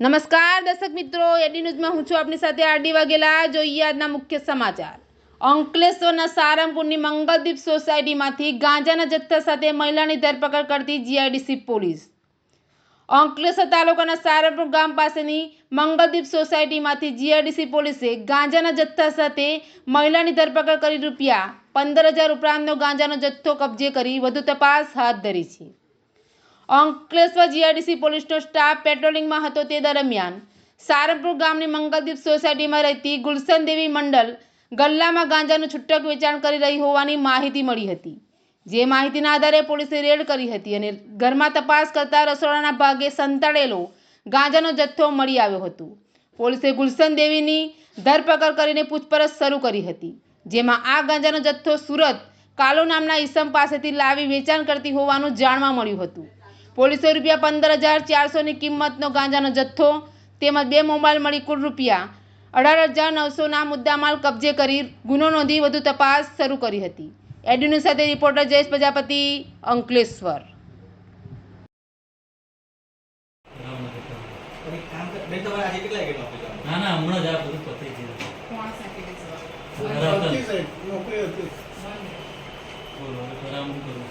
નમસ્કાર દર્શક મિત્રો એડી ન્યૂઝમાં હું છું આપની સાથે આરડી વાઘેલા, જોઈએ આજના મુખ્ય સમાચાર. અંકલેશ્વરના સારંગપુરની મંગલદીપ સોસાયટીમાંથી ગાંજાના જથ્થા સાથે મહિલાની ધરપકડ કરતી જીઆઈડીસી પોલીસ. અંકલેશ્વર તાલુકાના સારંગપુર ગામ પાસેની મંગલદીપ સોસાયટીમાંથી જીઆઈડીસી પોલીસે ગાંજાના જથ્થા સાથે મહિલાની ધરપકડ કરી રૂપિયા પંદર હજાર ઉપરાંતનો ગાંજાનો જથ્થો કબજે કરી વધુ તપાસ હાથ ધરી છે. અંકલેશ્વર જીઆરડીસી પોલીસનો સ્ટાફ પેટ્રોલિંગમાં હતો તે દરમિયાન. સારંગપુર ગામની મંગલદીપ સોસાયટીમાં રહેતી ગુલશન દેવી મંડલ ગલ્લામાં ગાંજાનું છૂટક વેચાણ કરી રહી હોવાની માહિતી મળી હતી. જે માહિતીના આધારે પોલીસે રેડ કરી હતી અને ઘરમાં તપાસ કરતા રસોડાના ભાગે સંતાડેલો ગાંજાનો જથ્થો મળી આવ્યો હતો. પોલીસે ગુલશન દેવીની ધરપકડ કરીને પૂછપરછ શરૂ કરી હતી, જેમાં આ ગાંજાનો જથ્થો સુરત કાલો નામના ઈસમ પાસેથી લાવી વેચાણ કરતી હોવાનું જાણવા મળ્યું હતું. પોલીસે રૂપિયા પંદર હજાર ચારસોની કિંમતનો ગાંજાનો જથ્થો તેમજ બે મોબાઈલ મળી કુલ રૂપિયા. અઢાર હજાર નવસોના મુદ્દામાલ કબજે કરી ગુનો નોંધી વધુ તપાસ શરૂ કરી હતી. એડ્યુની સાથે રિપોર્ટર જયેશ પ્રજાપતિ અંકલેશ્વર. તમે એક કામ કર બેન તમારે આજે કેટલા વાગે નોકરી જવાનું? ના ના હમણાં જ. આ બધું પતી ગયું પોણા સાતે નોકરી હતી બોલો હવે બરાબર કરું